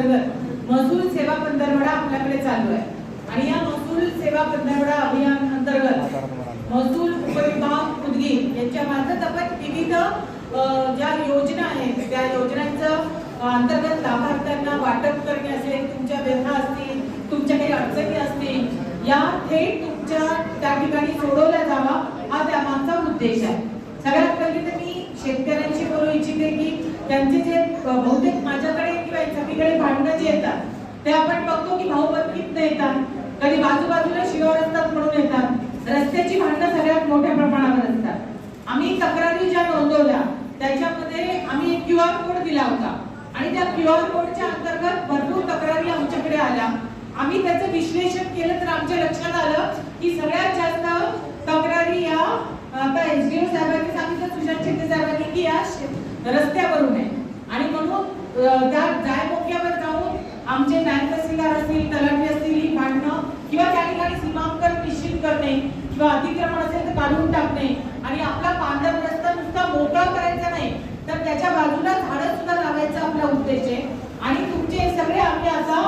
अंतर्गत. महसूल सेवा पंधरवडा आपल्याकडे चालू आहे. आणि या महसूल सेवा पंधरवडा अभियान अंतर्गत महसूल उपविभाग उदगीर यांच्या मार्फत आपण विविध ज्या योजना आहेत त्या योजनांचं अंतर्गत लाभार्थ्यांना वाटप करणे असेल तुमच्या व्यथा असतील तुमच्या काही अडचणी असतील या थेट तुमच्या त्या ठिकाणी सोडवल्या जावा हा त्या मागचा उद्देश आहे. सगळ्यात पहिले तर मी शेतकऱ्यांशी बोलू इच्छिते की त्यांचे जे बहुतेक माझ्याकडे आहेत सगळीकडे भांडणं जे येतात ते आपण बघतो की भाऊ भाऊबंदीत येतात कधी बाजूबाजूला शिवार असतात म्हणून येतात. रस्त्याची भांडणं सगळ्यात मोठ्या प्रमाणावर असतात. आम्ही तक्रारी ज्या नोंदवल्या त्याच्यामध्ये आम्ही एक क्यू आर कोड दिला होता. आणि त्या क्यू आर कोडच्या अंतर्गत भरपूर तक्रारी आमच्याकडे आल्या. आम्ही त्याचं विश्लेषण केलं तर आमच्या लक्षात आलं की सगळ्यात जास्त तक्रारी या आता ओ साहेबांनी सांगितलं सुशांत शेट्टी साहेबांनी की या रस्त्यावरून आहे आणि म्हणून त्या जायमोक्यावर जाऊन आमचे नायब तहसीलदार असतील तलाठी असतील ही भांडणं किंवा त्या ठिकाणी सीमांकन निश्चित करणे किंवा अतिक्रमण असेल तर काढून टाकणे आणि आपला पांढर रस्ता नुसता मोकळा करायचा नाही तर त्याच्या बाजूला झाडं सुद्धा लावायचा आपला उद्देश आहे. आणि तुमचे सगळे आम्ही असा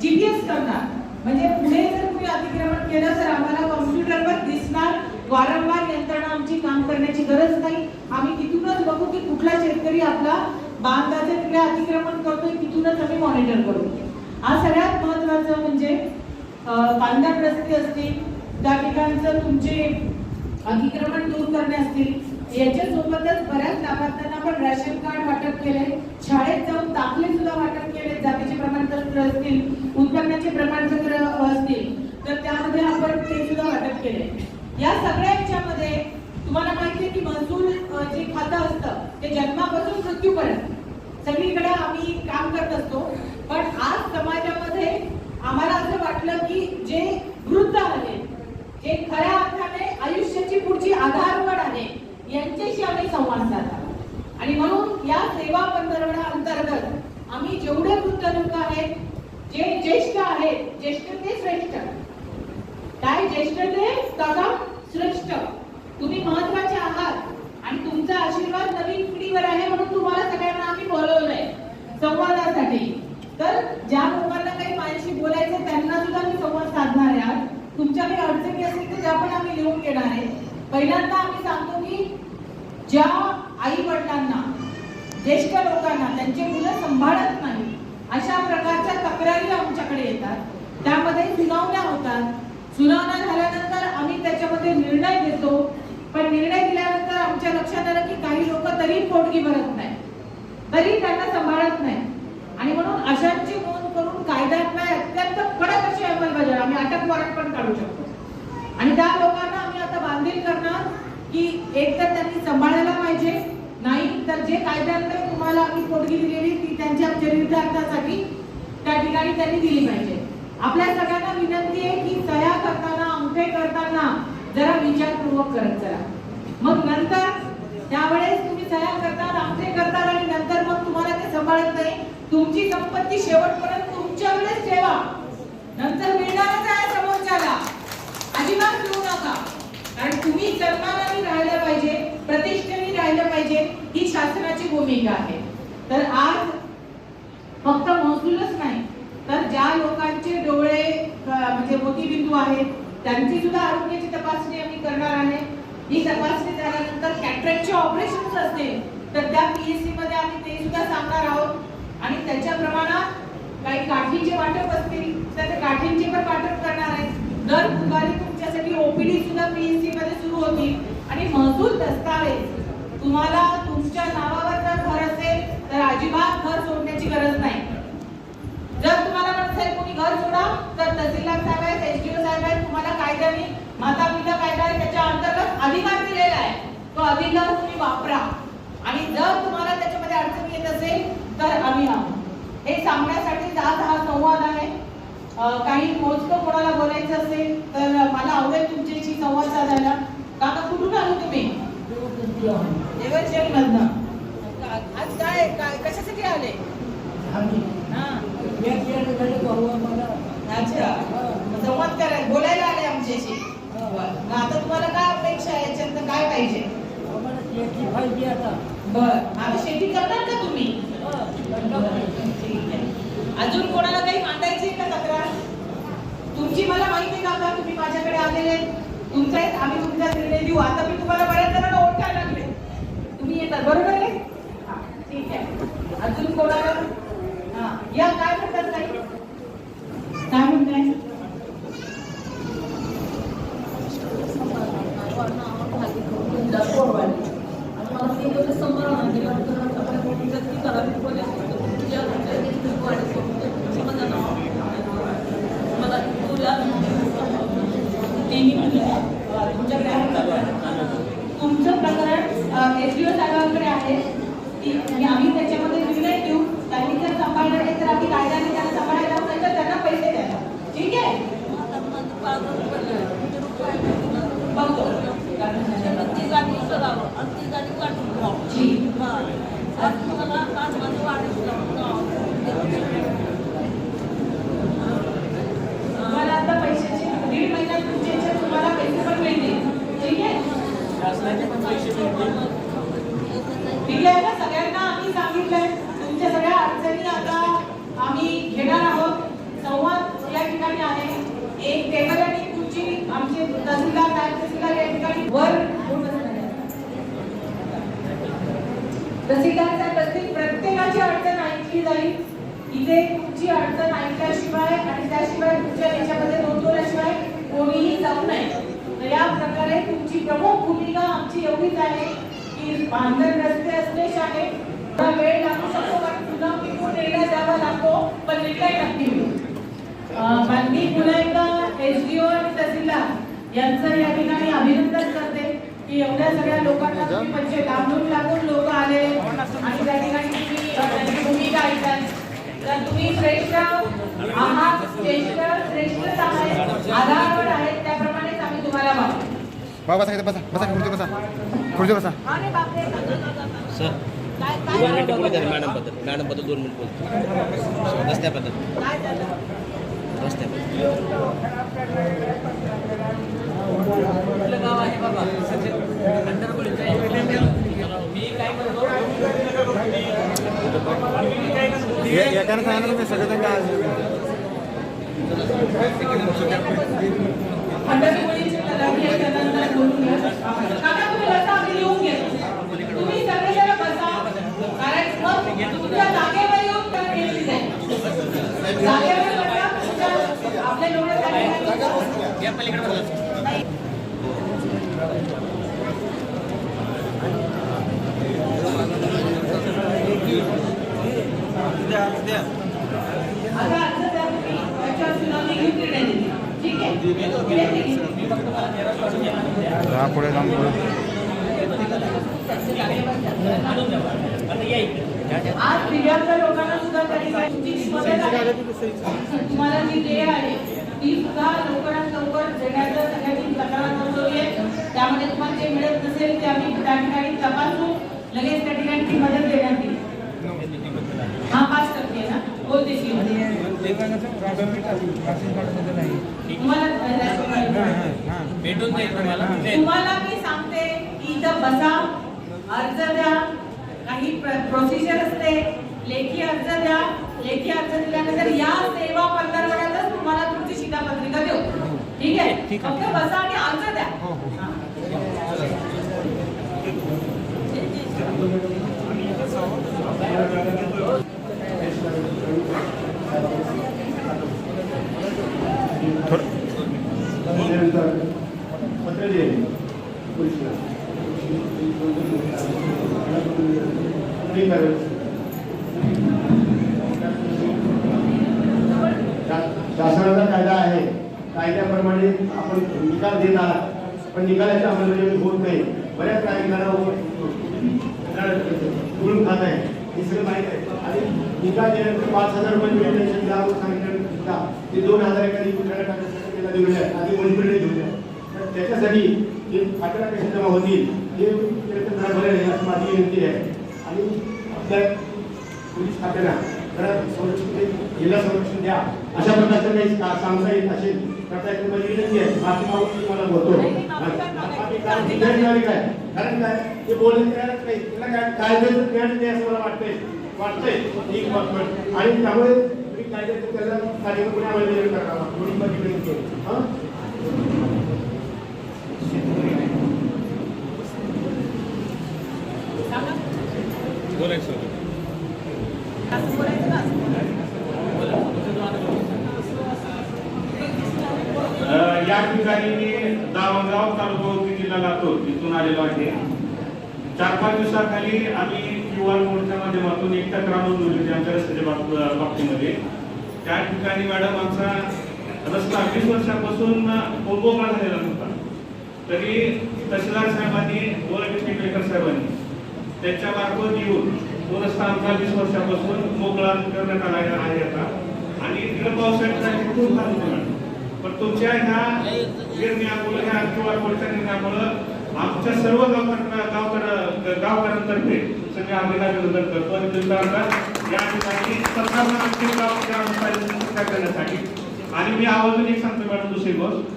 जीपीएस करणार. म्हणजे पुढे जर तुम्ही अतिक्रमण केलं तर आम्हाला कॉम्प्युटरवर दिसणार वारंवार यंत्रणा आमची काम करण्याची गरज नाही. आम्ही तिथूनच बघू की कुठला शेतकरी आपला बांधाचे तिकडे अतिक्रमण करतोय तिथूनच आम्ही मॉनिटर करू. हा सगळ्यात महत्वाचं म्हणजे अं, पांढर रस्ते असतील त्या ठिकाणचं तुमचे अतिक्रमण दूर करणे असतील याच्यासोबतच बऱ्याच लाभार्थ्यांना पण राशन कार्ड वाटप केले शाळेत जाऊन दाखले सुद्धा वाटप केले जातीचे प्रमाणपत्र असतील उत्पन्नाचे प्रमाणपत्र असतील तर त्यामध्ये आपण ते सुद्धा वाटप केले. या सगळ्या याच्यामध्ये तुम्हाला माहिती आहे की महसूल जे खातं असतं ते जन्मापासून मृत्यूपर्यंत. सगळीकडे आम्ही काम करत असतो पण आज समाजामध्ये आम्हाला असं वाटलं की जे वृद्ध आले जे खऱ्या अर्थाने आयुष्याची पुढची आधारवड आहे यांच्याशी आम्ही संवाद साधला. आणि म्हणून या सेवा पंधरवडा अंतर्गत आम्ही जेवढे वृद्ध लोक आहेत जे ज्येष्ठ आहेत ज्येष्ठ ते श्रेष्ठ. काय ज्येष्ठ ते श्रेष्ठ. तुम्ही महत्त्वाचे तुमचा आशीर्वाद नवीन पिढीवर आहे म्हणून तुम्हाला सगळ्यांना आम्ही बोलवलंय संवादासाठी. तर ज्या लोकांना काही माझ्याशी बोलायचं त्यांना सुद्धा मी संवाद साधणार आहे आज. तुमच्या काही अडचणी असतील तर त्या पण आम्ही लिहून घेणार आहे. पहिल्यांदा आम्ही सांगतो की ज्या आई वडिलांना ज्येष्ठ लोकांना त्यांचे मुलं सांभाळत नाही अशा प्रकारच्या तक्रारी आमच्याकडे येतात. त्यामध्ये सुनावण्या होतात. सुनावण्या झाल्यानंतर आम्ही त्याच्यामध्ये निर्णय घेतो. पण निर्णय दिल्यानंतर आमच्या लक्षात आलं की काही लोक तरी पोटगी भरत नाही. तरी त्यांना सांभाळत नाही. आणि म्हणून अशांची नोंद करून कायद्यात नाही अत्यंत कडक अशी अंमलबजावणी आम्ही अटक वॉरंट पण काढू शकतो. आणि त्या लोकांना आम्ही आता बांधील करणार की एक तर त्यांनी सांभाळायला पाहिजे नाही तर जे कायद्यात तुम्हाला आम्ही पोटगी दिलेली ती त्यांच्या चरितार्थासाठी त्या ठिकाणी त्यांनी दिली पाहिजे. आपल्या सगळ्यांना विनंती आहे की सह्या करताना अंगठे करताना जरा विचारपूर्वक करत चला. मग नंतर त्यावेळेस तुम्ही सह्या करता अंगठे करतात आणि नंतर मग तुम्हाला ते सांभाळत नाही. तुमची संपत्ती शेवटपर्यंत तुमच्याकडेच ठेवा. नंतर मिळणारच आहे समोरच्याला अजिबात घेऊ नका. कारण तुम्ही सन्मानाने राहिलं पाहिजे प्रतिष्ठेने राहिलं पाहिजे ही शासनाची भूमिका आहे. तर आज फक्त महसूलच नाही तर ज्या लोकांचे डोळे म्हणजे मोतीबिंदू आहेत त्यांची सुद्धा आरोग्याची तपासणी आम्ही करणार आहे. ही तपासणी झाल्यानंतर कॅटरॅक्टचे ऑपरेशन असतील तर त्या पीएससी मध्ये आम्ही ते सुद्धा सांगणार आहोत. आणि त्याच्या प्रमाणात काही काठींचे वाटप असतील तर ते काठींचे पण वाटप करणार आहे दर बुधवारी तुमच्यासाठी ओपीडी सुद्धा पीएससी मध्ये सुरू होती आणि महसूल दस्तावेज तुम्हाला तुमच्या नावावर जर घर असेल तर अजिबात घर सोडण्याची गरज नाही. असेल कोणी घर सोडा. तर तहसीलदार साहेब आहेत एसडीओ साहेब आहेत तुम्हाला कायद्याने माता पिता कायदा आहे त्याच्या अंतर्गत अधिकार दिलेला आहे. तो अधिकार तुम्ही वापरा. आणि जर तुम्हाला त्याच्यामध्ये अडचण येत असेल तर आम्ही आहोत. हे सांगण्यासाठी आज हा संवाद आहे. काही मोजकं कोणाला बोलायचं असेल तर मला आवडेल तुमच्याशी संवाद साधायला. काका कुठून आलो तुम्ही? देवरचेरी मधनं आज काय कशासाठी आले? हा. अच्छा मग संवाद करायला बोलायला आले आमच्याशी मग आता तुम्हाला काय अपेक्षा आहे याच्यात काय पाहिजे बर आता शेती करणार का तुम्ही ठीक आहे अजून कोणाला काही मांडायची का तक्रार तुमची मला माहिती का का तुम्ही माझ्याकडे आलेले तुमचा एक- आम्ही तुमचा निर्णय देऊ आता मी तुम्हाला बऱ्याच जणांना ओळखायला लागले तुम्ही येतात बरोबर आहे? ठीक आहे. अजून कोणाला या काय म्हणतात ताई? काय म्हणताय? तुमचं प्रकरण एस डी ओ साहेबांकडे आहे. की आम्ही त्याच्यामध्ये निर्णय घेऊ. त्यांनी जर सांभाळलं नाही तर आम्ही कायद्याने त्यांना सांभाळायला नाही तर त्यांना पैसे द्यायला ठीक आहे? बघतो ठीक. तुम्हाला आता पैशाची दीड महिन्यात तुमचे याच्यात तुम्हाला पैसे पण मिळतील ठीक आहे ठीक आहे ना सगळ्यांना आम्ही सांगितलंय तुमच्या सगळ्या अडचणी आता आम्ही घेणार आहोत संवाद या ठिकाणी आहे एक टेबल आणि खुर्ची आमचे तहसीलदार नायब तहसीलदार या ठिकाणी वर तहसीलदार साहेब प्रत्येकाची अडचण ऐकली जाईल. इथे तुमची अडचण ऐकल्याशिवाय आणि त्याशिवाय तुमच्या याच्यामध्ये नोंदवल्याशिवाय कोणीही जाऊ नये. या प्रकारे तुमची प्रमुख भूमिका आमची एवढीच आहे की बांधण रस्ते असणे आहे वेळ लागू शकतो कारण पुन्हा पिकून निर्णय द्यावा लागतो पण निर्णय नक्की होईल अं, बाकी पुन्हा एकदा ओ आणि तहसीलदार यांचं या ठिकाणी अभिनंदन करते. की एवढ्या सगळ्या लोकांना तुम्ही म्हणजे लांबून लांबून लोक आले आणि त्या ठिकाणी तुम्ही त्यांची भूमिका ऐकाल तर तुम्ही श्रेष्ठ आहात श्रेष्ठ आहात आधारवर आहेत त्याप्रमाणेच आम्ही तुम्हाला मागतो बाबा बसा इथे बसा बसा खुर्ची बसा. खुर्ची बसा. सर काय दोन मिनिटं बोलू द्या मॅडमबद्दल. मॅडमबद्दल दोन मिनिट बोलतो रस्त्याबद्दल काय झालं गाव आहे बाबा मी काय करतो एकाने सांगितलं तुम्ही सगळेजण काय खंडपीपुळीचे तलाठी आहे, त्यानंतर बोलून घ्या. काका, तुम्ही बसा, आम्ही लिहून घेतो. तुम्ही सगळेजण बसा. कारण मग तुमच्या जागेवर येऊन तर केली जाईल. जागेवर बसा, तुमच्या- आपल्या एवढ्या जागेवर- या पलीकडे बघा. आता अर्ज द्या तुम्ही. त्याच्यावर सुनावणी घेऊन निर्णय देते. ठीक आहे? घेते, घेते. हा पुढे जाऊन पुढे आज दिव्यांग लोकांना सुद्धा मला ठिकाणी तुमची जी आहे ती सुद्धा लवकरात लवकर देण्याचं सगळ्यांनी तक्रार नोंदवली आहे. त्यामध्ये तुम्हाला जे मिळत नसेल ते आम्ही त्या ठिकाणी तपासून लगेच त्या ठिकाणी ती मदत देण्यात येईल. हा पाच टक्के ना? बोलते की तुम्हाला भेटून जाईल तुम्हाला. तुम्हाला मी सांगते की इथं बसा अर्ज द्या. काही प्रोसिजर असते. लेखी अर्ज द्या. लेखी अर्ज दिल्यानंतर या सेवा तुम्हाला तुमची शिधापत्रिका देऊ. ठीक आहे? फक्त बसा आणि अर्ज द्या हा. त्यानंतर पत्र लिहिले पोलिसला ठीक आहे. शा- शासनाचा कायदा आहे कायद्याप्रमाणे आपण निकाल देत आहात पण निकालाची अंमलबजावणी होत नाही. बऱ्याच कार्यक्रमाला उघडून खात आहे. हे सगळं माहीत आहे. आणि निकाल दिल्यानंतर पाच हजार रुपये मिळण्याचे द्या सांगितलं ते दोन हजार एखादी कुठल्या दिलेले आहे आधी मंजुरी घेऊन द्या. तर त्याच्यासाठी जे अठरा पैसे जमा होतील ते प्रयत्न जरा बरे नाही असं माझी विनंती आहे. आणि आपल्या पोलीस खात्याला जरा संरक्षण जिल्हा संरक्षण द्या. अशा प्रकारचं काही सांगता येत असेल. तर माझी विनंती आहे माफी मागून तुम्हाला बोलतो माफी काय काय? कारण काय ते बोलत मिळालंच नाही त्याला काय ते असं मला वाटतंय वाटतंय एक बाब आणि त्यामुळे तुम्ही काय त्याला कार्यक्रम अवेलेबल करावा दोन्ही मध्ये हां बोलायचं असं बोलायचं ना असं बोलायचं. अ, या ठिकाणी मी दावणगाव तालुका उदगीर जिल्हा लातूर इथून आलेलो आहे. चार पाच दिवसाखाली आम्ही क्यू आर कोडच्या माध्यमातून एक तक्रार नोंदवली होती आमच्या रस्त्याच्या बाबतीमध्ये त्या ठिकाणी मॅडम आमचा रस्ता वीस वर्षापासून कोलबोकळा झालेला होता. तरी तहसीलदार साहेबांनी व डिस्ट्रिक्ट कलेक्टर साहेबांनी त्यांच्या मार्फत येऊन तो रस्ता आमचा वीस वर्षापासून मोकळा करण्यात आलेला आहे आता. आणि तिकडे पावसाळ्यात खूप चालू पण तुमच्या ह्या निर्णयामुळे ह्या क्यू आर कोडच्या निर्णयामुळे आमच्या सर्व गावकर गावकर गावकऱ्यांतर्फे सगळे आम्ही अभिनंदन करतो. आणि तुमचा या ठिकाणी सरकारला आणखी करण्यासाठी. आणि मी आवर्जून एक सांगतो मॅडम दुसरी गोष्ट.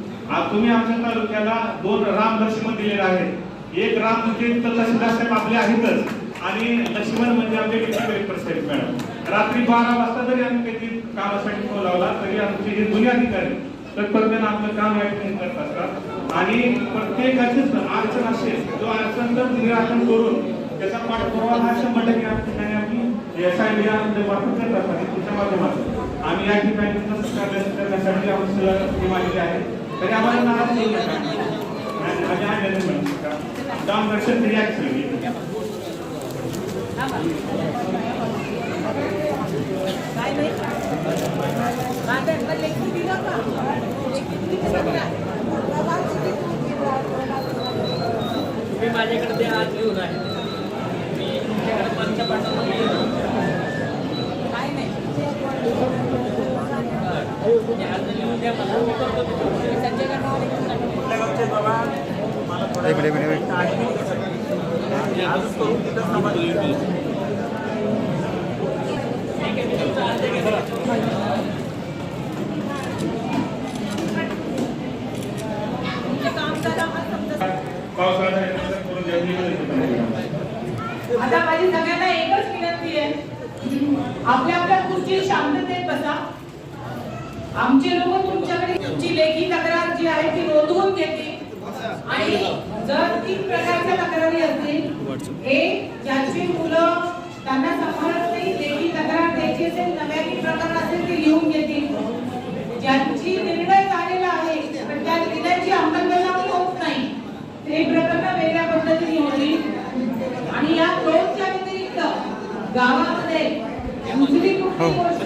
तुम्ही आमच्या तालुक्याला दोन राम लक्ष्मण दिलेले आहेत. एक राम म्हणजे तर तहसीलदार साहेब आपले आहेतच. आणि लक्ष्मण म्हणजे आमचे डिप्टी कलेक्टर साहेब मॅडम. रात्री बारा वाजता जरी आम्ही काही कामासाठी फोन लावला तरी आमचे हे दोन्ही अधिकारी तत्परतेनं आपलं काम या ठिकाणी करत असतात आणि प्रत्येकाचीच अडचण असेल जो अडचण जर निराकरण करून त्याचा पाठपुरावा हा शंभर टक्के या ठिकाणी आम्ही एस आय बी मार्फत करत असतात तुमच्या माध्यमातून. आम्ही या ठिकाणी करण्यासाठी आपण सगळं टीम आलेली आहे. तरी आम्हाला नाराज करू नका. आणि माझ्या आलेले म्हणू शकता काम लक्षात तरी ऍक्च्युअली माझ्याकडे ते आज घेऊन आहे मी तुमच्याकडे पंच काय नाही आज लिहून द्या मला मी करतो संजय गणवाले घेऊन टाका. एक आता माझी सगळ्यांना एकच विनंती आहे. आपल्या आपल्या खुर्ची शांततेत बसा. आमचे लोक तुमच्याकडे तुमची लेखी तक्रार जी आहे ती नोंदवून घेतील. आणि जर तीन प्रकारच्या तक्रारी असतील एक ज्याची मुलं त्यांना सांभाळत नाही लेखी तक्रार द्यायची असेल नव्याने प्रकार असेल ते लिहून घेतील. ज्यांची निर्णय झालेला आहे पण त्या निर्णयाची अंमलबजावणी होत नाही ते प्रकरण वेगळ्या पद्धतीने होतील आणि या दोनच्या व्यतिरिक्त गावामध्ये दुसरी कुठली गोष्ट